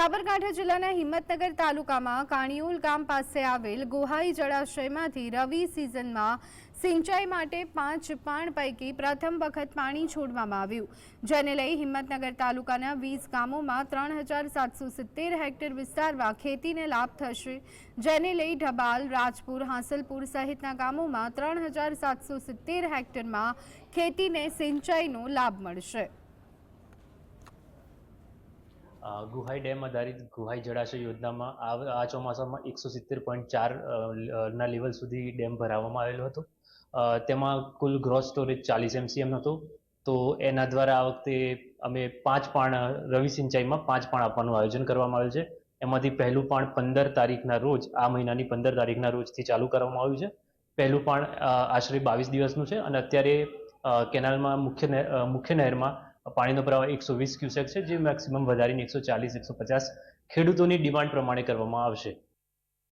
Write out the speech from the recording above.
સાબરકાંઠા જિલ્લાના હિંમતનગર તાલુકામાં કાણિયોલ ગામ પાસે આવેલ ગોહાઈ જળાશયમાંથી રવિ સિઝનમાં સિંચાઈ માટે પાંચ પાણ પૈકી પ્રથમ વખત પાણી છોડવામાં આવ્યું, જેને લઈ હિંમતનગર તાલુકાના વીસ ગામોમાં ત્રણ હજાર સાતસો સિત્તેર હેક્ટર વિસ્તારમાં ખેતીને લાભ થશે, જેને લઈ ઢબાલ, રાજપુર, હાંસલપુર સહિતના ગામોમાં ત્રણ હજાર સાતસો સિત્તેર હેક્ટરમાં ખેતીને સિંચાઈનો લાભ મળશે. ગુહાઈ ડેમ આધારિત ગુહાઈ જળાશય યોજનામાં આ ચોમાસામાં એકસો સિત્તેર પોઈન્ટ ચાર ના લેવલ સુધી ડેમ ભરાવવામાં આવેલો હતો. તેમાં કુલ ગ્રોસ સ્ટોરેજ ચાલીસ એમસીએમ હતો. તો એના દ્વારા આ વખતે અમે પાંચ પાણ, રવિ સિંચાઈમાં પાંચ પાણ આપવાનું આયોજન કરવામાં આવ્યું છે. એમાંથી પહેલું પાણ પંદર તારીખના રોજ, આ મહિનાની પંદર તારીખના રોજથી ચાલુ કરવામાં આવ્યું છે. પહેલું પાણ આશરે બાવીસ દિવસનું છે અને અત્યારે કેનાલમાં મુખ્ય મુખ્ય નહેરમાં પાણીનો પ્રવાહ એકસો વીસ ક્યુસેક છે, જે મેક્સિમમ વધારીને એકસો ચાલીસ, એકસો પચાસ ખેડૂતોની ડિમાન્ડ પ્રમાણે કરવામાં આવશે.